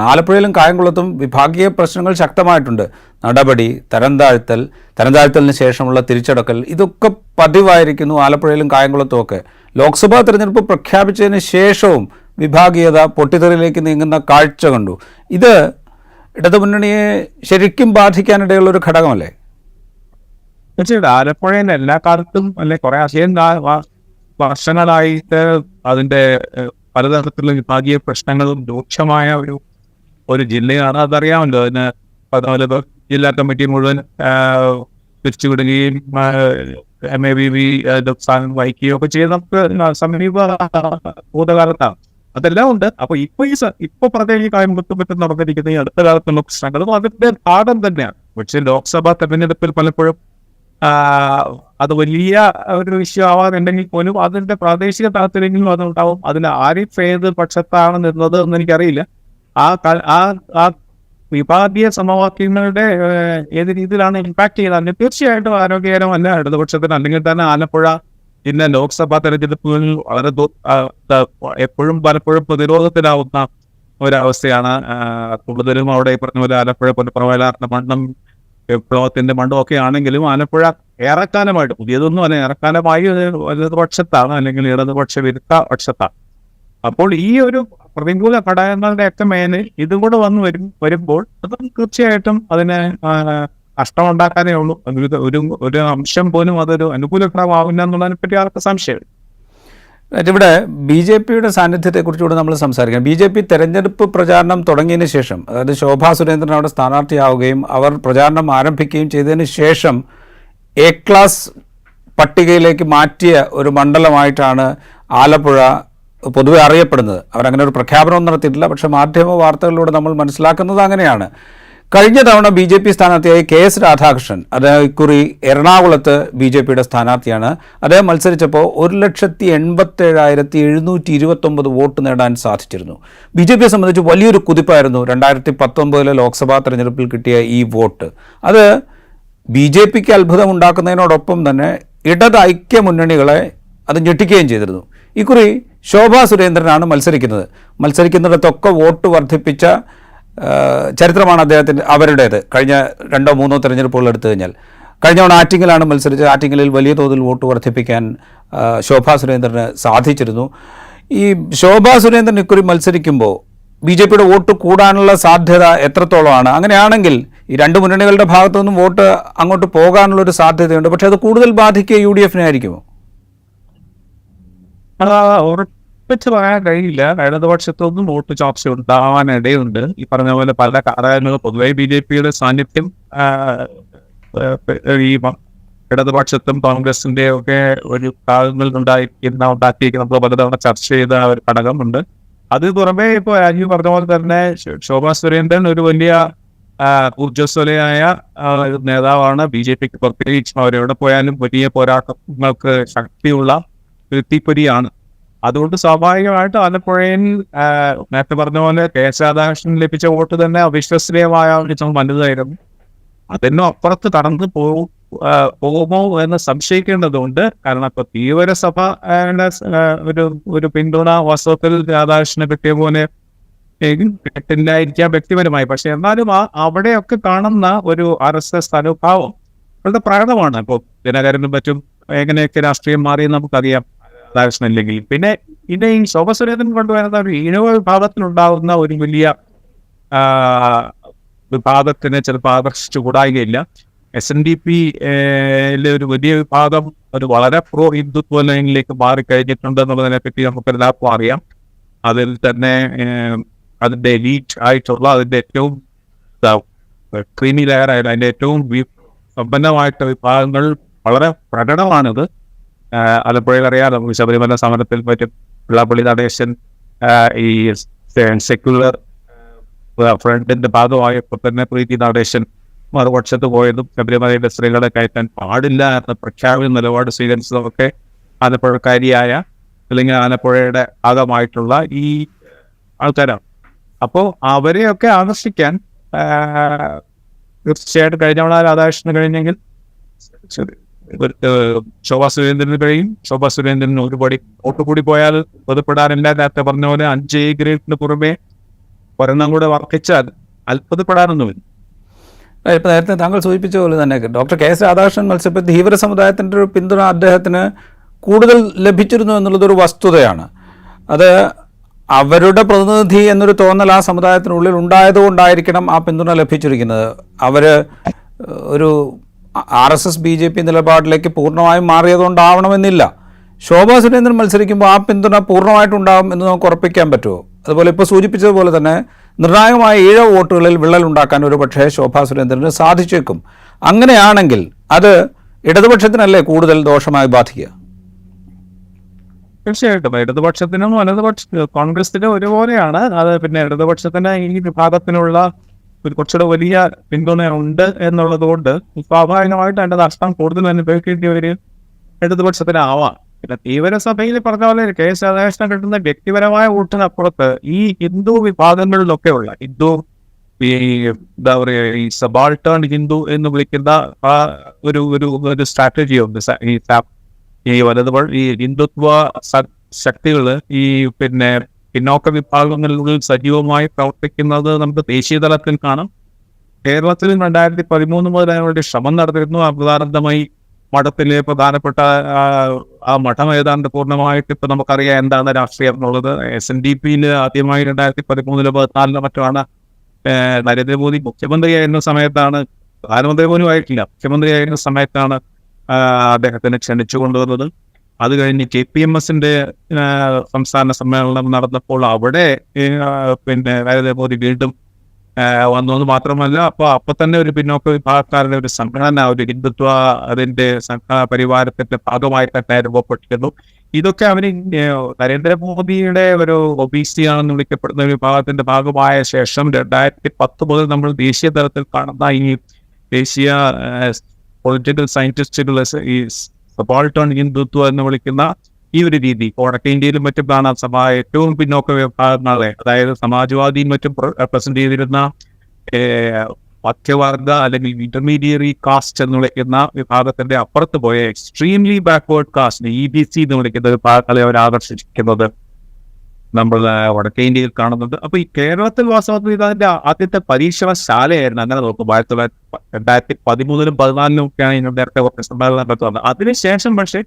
ആലപ്പുഴയിലും കായംകുളത്തും വിഭാഗീയ പ്രശ്നങ്ങൾ ശക്തമായിട്ടുണ്ട്. നടപടി തരംതാഴ്ത്തൽ തരംതാഴ്ത്തലിന് ശേഷമുള്ള തിരിച്ചടക്കൽ ഇതൊക്കെ പതിവായിരിക്കുന്നു ആലപ്പുഴയിലും കായംകുളത്തും ഒക്കെ. ലോക്സഭാ തെരഞ്ഞെടുപ്പ് പ്രഖ്യാപിച്ചതിന് ശേഷവും വിഭാഗീയത പൊട്ടിത്തെറിയിലേക്ക് നീങ്ങുന്ന കാഴ്ച കണ്ടു. ഇത് ഇടതുമുന്നണിയെ ശരിക്കും ബാധിക്കാനിടയുള്ള ഒരു ഘടകമല്ലേ? തീർച്ചയായിട്ടും. ആലപ്പുഴയിൽ എല്ലാ കാലത്തും അല്ലെ കുറെ അധികം വർഷങ്ങളായിട്ട് അതിന്റെ പലതരത്തിലുള്ള വിഭാഗീയ പ്രശ്നങ്ങളും രൂക്ഷമായ ഒരു ഒരു ജില്ലയാണ് അതറിയാമല്ലോ. അതിന് പതിനാല് ജില്ലാ കമ്മിറ്റി മുഴുവൻ ആഹ്, പിരിച്ചുവിടുകയും എം എ ബി സ്ഥാനം വഹിക്കുകയും ഒക്കെ ചെയ്ത് നമുക്ക് സമീപ ഭൂതകാലത്താണ്. അതെല്ലാം ഉണ്ട്. അപ്പൊ ഇപ്പൊ ഈ ഇപ്പൊ പ്രത്യേകിച്ച് മറ്റും നടന്നിരിക്കുന്ന ഈ അടുത്ത കാലത്തുള്ള പ്രശ്നങ്ങളും അതിന്റെ പാഠം തന്നെയാണ്. പക്ഷെ ലോക്സഭാ തെരഞ്ഞെടുപ്പിൽ പലപ്പോഴും അത് വലിയ ഒരു വിഷയം ആവാറുണ്ടെങ്കിൽ പോലും അതിന്റെ പ്രാദേശിക താല്പര്യങ്ങളും അതുണ്ടാവും അതിൽ ആരിഫ് ഏത് പക്ഷത്താണ് നിന്നത് എന്ന് എനിക്കറിയില്ല. ആ ആ ആ വിഭാഗീയ സമവാക്യങ്ങളുടെ ഏത് രീതിയിലാണ് ഇമ്പാക്ട് ചെയ്തത് തീർച്ചയായിട്ടും ആരോഗ്യകരമല്ല ഇടതുപക്ഷത്തിന് അല്ലെങ്കിൽ തന്നെ ആലപ്പുഴ ഇന്ന് ലോക്സഭാ തെരഞ്ഞെടുപ്പുകളിൽ വളരെ എപ്പോഴും പലപ്പോഴും പ്രതിരോധത്തിലാവുന്ന ഒരവസ്ഥയാണ്. കൂടുതലും അവിടെ ഈ പറഞ്ഞ പോലെ ആലപ്പുഴ പുനഃപ്രവലാറിന്റെ മണ്ണും വിപ്ലവത്തിന്റെ മണ്ണും ഒക്കെ ആണെങ്കിലും ആലപ്പുഴ ഏറെക്കാലമായിട്ട് പുതിയതൊന്നും അല്ല ഏറെക്കാലമായി ഇടതുപക്ഷത്താണ് അല്ലെങ്കിൽ ഇടതുപക്ഷ വിരുദ്ധ പക്ഷത്താണ് അപ്പോൾ ഈ ഒരു പ്രതികൂല ഘടകങ്ങളുടെ ഒക്കെ മേലെ ഇതും കൂടെ വന്നു വരും വരുമ്പോൾ അത് തീർച്ചയായിട്ടും അതിനെ നഷ്ടമുണ്ടാക്കാനേ ഉള്ളൂ. ഒരു ഒരു അംശം പോലും അതൊരു അനുകൂല ഘടകമാവില്ല എന്നുള്ളതിനെ പറ്റി ആർക്ക് സംശയം ഇവിടെ ബി ജെ പിയുടെ സാന്നിധ്യത്തെക്കുറിച്ചുകൂടെ നമ്മൾ സംസാരിക്കാം. ബി ജെ പി തെരഞ്ഞെടുപ്പ് പ്രചാരണം തുടങ്ങിയതിന് ശേഷം അതായത് ശോഭാ സുരേന്ദ്രൻ അവിടെ സ്ഥാനാർത്ഥിയാവുകയും അവർ പ്രചാരണം ആരംഭിക്കുകയും ചെയ്തതിന് ശേഷം എ ക്ലാസ് പട്ടികയിലേക്ക് മാറ്റിയ ഒരു മണ്ഡലമായിട്ടാണ് ആലപ്പുഴ പൊതുവെ അറിയപ്പെടുന്നത്. അവരങ്ങനെ ഒരു പ്രഖ്യാപനം നടത്തിയിട്ടില്ല. പക്ഷേ മാധ്യമ വാർത്തകളിലൂടെ നമ്മൾ മനസ്സിലാക്കുന്നത് അങ്ങനെയാണ്. കഴിഞ്ഞ തവണ ബി ജെ പി സ്ഥാനാർത്ഥിയായി കെ എസ് രാധാകൃഷ്ണൻ അദ്ദേഹം ഇക്കുറി എറണാകുളത്ത് ബി ജെ പിയുടെ സ്ഥാനാർത്ഥിയാണ്. അദ്ദേഹം മത്സരിച്ചപ്പോൾ ഒരു ലക്ഷത്തി എൺപത്തേഴായിരത്തി എഴുന്നൂറ്റി ഇരുപത്തൊമ്പത് വോട്ട് നേടാൻ സാധിച്ചിരുന്നു. ബി ജെ പിയെ സംബന്ധിച്ച് വലിയൊരു കുതിപ്പായിരുന്നു രണ്ടായിരത്തി പത്തൊമ്പതിലെ ലോക്സഭാ തെരഞ്ഞെടുപ്പിൽ കിട്ടിയ ഈ വോട്ട്. അത് ബി ജെ പിക്ക് അത്ഭുതമുണ്ടാക്കുന്നതിനോടൊപ്പം തന്നെ ഇടത് ഐക്യ മുന്നണികളെ അത് ഞെട്ടിക്കുകയും ചെയ്തിരുന്നു. ഇക്കുറി ശോഭാ സുരേന്ദ്രനാണ് മത്സരിക്കുന്നത്. മത്സരിക്കുന്നിടത്തൊക്കെ വോട്ട് വർദ്ധിപ്പിച്ച ചരിത്രമാണ് അദ്ദേഹത്തിന്റെ അവരുടേത്. കഴിഞ്ഞ രണ്ടോ മൂന്നോ തെരഞ്ഞെടുപ്പുകൾ എടുത്തു കഴിഞ്ഞാൽ. കഴിഞ്ഞ തവണ ആറ്റിങ്ങലാണ് മത്സരിച്ചത്. ആറ്റിങ്ങലിൽ വലിയ തോതിൽ വോട്ട് വർദ്ധിപ്പിക്കാൻ ശോഭാ സുരേന്ദ്രന് സാധിച്ചിരുന്നു. ഈ ശോഭാ സുരേന്ദ്രൻ ഇക്കുറി മത്സരിക്കുമ്പോൾ ബി ജെ പിയുടെ വോട്ട് കൂടാനുള്ള സാധ്യത എത്രത്തോളമാണ്? അങ്ങനെയാണെങ്കിൽ ഈ രണ്ട് മുന്നണികളുടെ ഭാഗത്തു നിന്നും വോട്ട് അങ്ങോട്ട് പോകാനുള്ള ഒരു സാധ്യതയുണ്ട്. പക്ഷേ അത് കൂടുതൽ ബാധിക്കുക യു ഡി എഫിനെ ആയിരിക്കുമോ ആ, ഉറപ്പിച്ച് പറയാൻ കഴിയില്ല ഇടതുപക്ഷത്തൊന്നും വോട്ട് ചോർച്ച ഉണ്ടാവാനിടയുണ്ട് ഈ പറഞ്ഞ പോലെ പല കാരണങ്ങൾ പൊതുവെ ബി ജെ പിയുടെ സാന്നിധ്യം ഈ ഇടതുപക്ഷത്തും കോൺഗ്രസിന്റെ ഒക്കെ ഒരു ഭാഗങ്ങളിൽ ഉണ്ടായിരിക്കുന്ന ഉണ്ടാക്കിയിരിക്കുന്ന നമ്മൾ പലതവണ ചർച്ച ചെയ്ത ഒരു ഘടകമുണ്ട് അത് പുറമെ ഇപ്പോൾ രാജീവ് പറഞ്ഞ പോലെ തന്നെ ശോഭാ സുരേന്ദ്രൻ ഒരു വലിയ ഊർജസ്വലയായ നേതാവാണ്. ബി ജെ പിക്ക് പ്രത്യേകിച്ചും അവരെവിടെ പോയാലും വലിയ പോരാട്ടങ്ങൾക്ക് ശക്തിയുള്ള വ്യക്തിപ്പൊരിയാണ് അതുകൊണ്ട് സ്വാഭാവികമായിട്ട് ആലപ്പുഴയിൽ നേരത്തെ പറഞ്ഞ പോലെ കെ എസ് രാധാകൃഷ്ണൻ ലഭിച്ച വോട്ട് തന്നെ അവിശ്വസനീയമായ ചിത്രം വലുതായിരുന്നു. അതിനും അപ്പുറത്ത് കടന്നു പോകും പോകുമോ എന്ന് സംശയിക്കേണ്ടതുണ്ട്. കാരണം ഇപ്പൊ തീവ്രസഭ ഒരു ഒരു പിന്തുണ വാസ്തവത്തിൽ രാധാകൃഷ്ണനെ കിട്ടിയ പോലെ കിട്ടില്ലായിരിക്കാം വ്യക്തിപരമായി. പക്ഷെ എന്നാലും ആ അവിടെയൊക്കെ കാണുന്ന ഒരു ആർ എസ് എസ് അനുഭാവം വളരെ പ്രകടമാണ്. ഇപ്പോൾ ദിനകരനും മറ്റും എങ്ങനെയൊക്കെ രാഷ്ട്രീയം മാറി നമുക്കറിയാം. രാധാകൃഷ്ണൻ ഇല്ലെങ്കിൽ പിന്നെ പിന്നെ ഈ ശോഭസുരേന്ദ്രൻ കൊണ്ടുവരുന്ന ഒരു ഈഴവ വിഭാഗത്തിലുണ്ടാകുന്ന ഒരു വലിയ വിഭാഗത്തിന് ചിലപ്പോൾ ആകർഷിച്ചു കൂടായികയില്ല. എസ് എൻ ഡി പി ഒരു വലിയ വിഭാഗം ഒരു വളരെ പ്രോ ഹിന്ദുത്വ ലൈനിലേക്ക് മാറിക്കഴിഞ്ഞിട്ടുണ്ട് എന്നുള്ളതിനെ പറ്റി നമുക്ക് എല്ലാവർക്കും അറിയാം. അതിൽ തന്നെ അതിന്റെ എലീറ്റ് ആയിട്ടുള്ള അതിന്റെ ഏറ്റവും ക്രീമി ലെയർ ആയാലും അതിന്റെ ഏറ്റവും സമ്പന്നമായിട്ട് വിഭാഗങ്ങൾ വളരെ പ്രകടമാണിത്. ആലപ്പുഴയിൽ അറിയാം നമുക്ക് ശബരിമല സമരത്തിൽ പറ്റും. പിള്ളാപ്പള്ളി നടേശൻ ഈ സെക്യുലർ ഫ്രണ്ടിന്റെ ഭാഗമായപ്പോൾ തന്നെ പ്രീതി നടേശൻ മറുപക്ഷത്ത് പോയതും ശബരിമലയിലെ സ്ത്രീകളെ കയറ്റാൻ പാടില്ല എന്ന പ്രഖ്യാപന നിലപാട് സ്വീകരിച്ചതൊക്കെ ആലപ്പുഴക്കാരിയായ അല്ലെങ്കിൽ ആലപ്പുഴയുടെ ഭാഗമായിട്ടുള്ള ഈ ആൾക്കാരാണ്. അപ്പോൾ അവരെയൊക്കെ ആകർഷിക്കാൻ തീർച്ചയായിട്ടും കഴിഞ്ഞ തവണ രാധാകൃഷ്ണന് കഴിഞ്ഞെങ്കിൽ ശോഭാ സുരേന്ദ്രന് കഴിയും ശോഭാ സുരേന്ദ്രൻ ഒരുപടി ഒട്ടുകൂടി കൂടി പോയാൽ പൊതുപ്പെടാറില്ല നേരത്തെ പറഞ്ഞ പോലെ അഞ്ച് എ ഗ്രേഡിന് പുറമെ ഒരെണ്ണം കൂടെ വർദ്ധിച്ചാൽ അത്ഭുതപ്പെടാനൊന്നുമില്ല. ഇപ്പം നേരത്തെ താങ്കൾ സൂചിപ്പിച്ച പോലെ തന്നെ ഡോക്ടർ കെ എസ് രാധാകൃഷ്ണൻ മത്സ്യപ്പെ ധീവര സമുദായത്തിന്റെ ഒരു പിന്തുണ അദ്ദേഹത്തിന് കൂടുതൽ ലഭിച്ചിരുന്നു എന്നുള്ളതൊരു വസ്തുതയാണ്. അത് അവരുടെ പ്രതിനിധി എന്നൊരു തോന്നൽ ആ സമുദായത്തിനുള്ളിൽ ഉണ്ടായതുകൊണ്ടായിരിക്കണം ആ പിന്തുണ ലഭിച്ചിരിക്കുന്നത്. അവർ ഒരു R S S B J P നിലപാടിലേക്ക് പൂർണമായും മാറിയതുകൊണ്ടാവണമെന്നില്ല. ശോഭാ സുരേന്ദ്രൻ മത്സരിക്കുമ്പോൾ ആ പിന്തുണ പൂർണമായിട്ടുണ്ടാകും എന്ന് നമുക്ക് ഉറപ്പിക്കാൻ പറ്റുമോ? അതുപോലെ ഇപ്പോൾ സൂചിപ്പിച്ചതുപോലെ തന്നെ നിർണായകമായ ഈഴ വോട്ടുകളിൽ വിള്ളൽ ഉണ്ടാക്കാൻ ഒരു പക്ഷേ ശോഭാ സുരേന്ദ്രന് സാധിച്ചേക്കും. അങ്ങനെയാണെങ്കിൽ അത് ഇടതുപക്ഷത്തിനല്ലേ കൂടുതൽ ദോഷമായി ബാധിക്കുക? തീർച്ചയായിട്ടും. ഇടതുപക്ഷത്തിനും വലതുപക്ഷ കോൺഗ്രസിനും ഒരുപോലെയാണ്. അത് പിന്നെ ഇടതുപക്ഷത്തിന് ഈ വിഭാഗത്തിനുള്ള കുറച്ചുകൂടെ വലിയ പിന്തുണ ഉണ്ട് എന്നുള്ളത് കൊണ്ട് സ്വാഭാവികമായിട്ട് അതിന്റെ നഷ്ടം കൂടുതൽ അനുഭവിക്കേണ്ടി ഒരു ഇടതുപക്ഷത്തിനാവാം. പിന്നെ തീവ്രസഭയിൽ പറഞ്ഞ പോലെ കെ എസ് രാധാകൃഷ്ണൻ കിട്ടുന്ന വ്യക്തിപരമായ വോട്ടിനപ്പുറത്ത് ഈ ഹിന്ദു വിഭാഗങ്ങളിലൊക്കെ ഉള്ള ഹിന്ദു ഈ എന്താ പറയുക ഈ സബാൾട്ടേൺ ഹിന്ദു എന്ന് വിളിക്കുന്ന ആ ഒരു ഒരു ഒരു സ്ട്രാറ്റജി ഉണ്ട്. ഈ വലതുപോൾ ഈ ഹിന്ദുത്വ ശക്തികൾ ഈ പിന്നെ പിന്നോക്ക വിഭാഗങ്ങളിൽ സജീവമായി പ്രവർത്തിക്കുന്നത് നമുക്ക് ദേശീയ തലത്തിൽ കാണാം. കേരളത്തിൽ രണ്ടായിരത്തി പതിമൂന്ന് മുതൽ അതിനുവേണ്ടി ശ്രമം നടത്തിയിരുന്നു. പ്രധാനമായി മഠത്തിലെ പ്രധാനപ്പെട്ട ആ, മഠം ഏതാണ്ട് പൂർണമായിട്ട് ഇപ്പൊ നമുക്കറിയാം എന്താണ് രാഷ്ട്രീയം എന്നുള്ളത്. എസ് എൻ ഡി പിയിൽ ആദ്യമായി രണ്ടായിരത്തി പതിമൂന്നിലോ പതിനാലിലോ മറ്റുമാണ് നരേന്ദ്രമോദി മുഖ്യമന്ത്രിയായിരുന്ന സമയത്താണ് പ്രധാനമന്ത്രി പോലും ആയിട്ടില്ല മുഖ്യമന്ത്രിയായിരുന്ന സമയത്താണ് അദ്ദേഹത്തിനെ ക്ഷണിച്ചു കൊണ്ടുവന്നത് അത് കഴിഞ്ഞ് കെ പി എം എസിന്റെ സംസ്ഥാന സമ്മേളനം നടന്നപ്പോൾ അവിടെ പിന്നെ നരേന്ദ്രമോദി വീണ്ടും വന്നു. എന്ന് മാത്രമല്ല അപ്പൊ അപ്പൊ തന്നെ ഒരു പിന്നോക്ക വിഭാഗക്കാരുടെ ഒരു സംഘടന ഒരു ഹിന്ദുത്വ അതിന്റെ പരിവാരത്തിന്റെ ഭാഗമായി തന്നെ രൂപപ്പെട്ടിരുന്നു. ഇതൊക്കെ അവന് നരേന്ദ്രമോദിയുടെ ഒരു ഒബീസി ആണെന്ന് വിളിക്കപ്പെടുന്ന വിഭാഗത്തിന്റെ ഭാഗമായ ശേഷം രണ്ടായിരത്തി പത്ത് മുതൽ നമ്മൾ ദേശീയ തലത്തിൽ കാണുന്ന ഈ ദേശീയ പൊളിറ്റിക്കൽ സയന്റിസ്റ്റുകൾ ഈ സബാൾട്ടൺ ഹിന്ദുത്വം എന്ന് വിളിക്കുന്ന ഈ ഒരു രീതി. വടക്കേ ഇന്ത്യയിലും മറ്റും കാണാൻ സഭ ഏറ്റവും പിന്നോക്ക വിഭാഗങ്ങളെ അതായത് സമാജ്വാദിയും മറ്റും റെപ്രസെന്റ് ചെയ്തിരുന്ന മധ്യവർഗ അല്ലെങ്കിൽ ഇന്റർമീഡിയറി കാസ്റ്റ് എന്ന് വിളിക്കുന്ന വിഭാഗത്തിന്റെ അപ്പുറത്ത് പോയ extremely backward caste E B C എന്ന് വിളിക്കുന്ന വിഭാഗങ്ങളെ അവർ ആകർഷിക്കുന്നത് നമ്മൾ വടക്കേ ഇന്ത്യയിൽ കാണുന്നുണ്ട്. അപ്പൊ ഈ കേരളത്തിൽ വാസ്തവത്തിൽ ഇത് അതിന്റെ ആദ്യത്തെ പരീക്ഷണശാലയായിരുന്നു. അങ്ങനെ നോക്കും ആയിരത്തി തൊള്ളായിരത്തി രണ്ടായിരത്തി പതിമൂന്നിലും പതിനാലിലും ഒക്കെയാണ് ഇതിന് നേരത്തെ കുറച്ച് സമ്മേളനം നടത്തുന്നത്. അതിനുശേഷം പക്ഷേ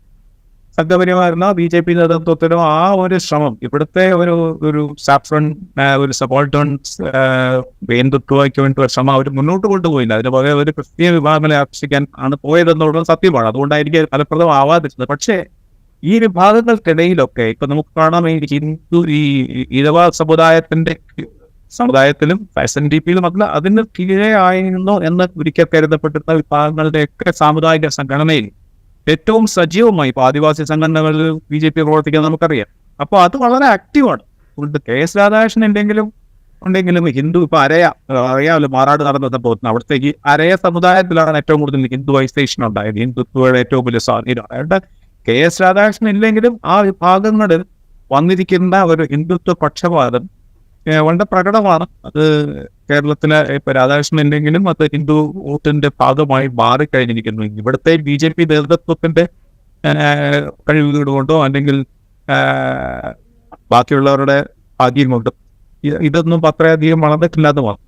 സംഘപരിമാരുന്ന ബി ജെ പി നേതൃത്വത്തിനോ ആ ഒരു ശ്രമം ഇവിടുത്തെ ഒരു ഒരു സാഫ്രൺ ഒരു സബോൾട്ടൺ വേന്ദുത്വയ്ക്ക് വേണ്ടി ഒരു ശ്രമം അവർ മുന്നോട്ട് കൊണ്ടുപോയില്ല. അതിന് പകരം ഒരു ക്രിസ്തീയ വിഭാഗങ്ങളെ ആകർഷിക്കാൻ ആണ് പോയതെന്നുള്ളത് സത്യമാണ്. അതുകൊണ്ടായിരിക്കും ഫലപ്രദമാവാതിരുന്നത്. പക്ഷേ ഈ വിഭാഗങ്ങൾക്കിടയിലൊക്കെ ഇപ്പൊ നമുക്ക് കാണാം ഈ ഹിന്ദു ഈ ഇടവ സമുദായത്തിന്റെ സമുദായത്തിലും എസ് എൻ ഡി പിയിലും അല്ല അതിന് കീഴെ ആയിരുന്നു എന്ന് ഒരിക്കൽ കരുതപ്പെട്ടിരുന്ന വിഭാഗങ്ങളുടെയൊക്കെ സാമുദായിക സംഘടനയിൽ ഏറ്റവും സജീവമായി ഇപ്പൊ ആദിവാസി സംഘടനകളിൽ ബി ജെ പി പ്രവർത്തിക്കുന്നത് നമുക്കറിയാം. അപ്പൊ അത് വളരെ ആക്റ്റീവാണ്. ഉണ്ട് കെ എസ് രാധാകൃഷ്ണൻ ഉണ്ടെങ്കിലും ഉണ്ടെങ്കിലും ഹിന്ദു ഇപ്പൊ അരയ അറിയാമല്ലോ മാറാട് നടന്ന സംഭവത്തിന് അവിടുത്തെ ഈ അരയ സമുദായത്തിലാണ് ഏറ്റവും കൂടുതൽ ഹിന്ദു ഹിന്ദുവൈസേഷൻ ഉണ്ടായത്. ഹിന്ദുത്വയുടെ ഏറ്റവും വലിയ സ്വാധീനമാണ് അതുകൊണ്ട് കെ എസ് രാധാകൃഷ്ണൻ ഇല്ലെങ്കിലും ആ വിഭാഗങ്ങളിൽ വന്നിരിക്കുന്ന ഒരു ഹിന്ദുത്വ പക്ഷപാതം വളരെ പ്രകടമാണ്. അത് കേരളത്തിലെ ഇപ്പൊ രാധാകൃഷ്ണൻ ഇല്ലെങ്കിലും അത് ഹിന്ദു വോട്ടിന്റെ ഭാഗമായി മാറിക്കഴിഞ്ഞിരിക്കുന്നു. ഇവിടുത്തെ ബി ജെ പി നേതൃത്വത്തിന്റെ കഴിവുകൊണ്ടോ അല്ലെങ്കിൽ ബാക്കിയുള്ളവരുടെ ഭാഗ്യം കൊണ്ടും ഇതൊന്നും അത്രയധികം വളർന്നിട്ടില്ലാതെ മാത്രം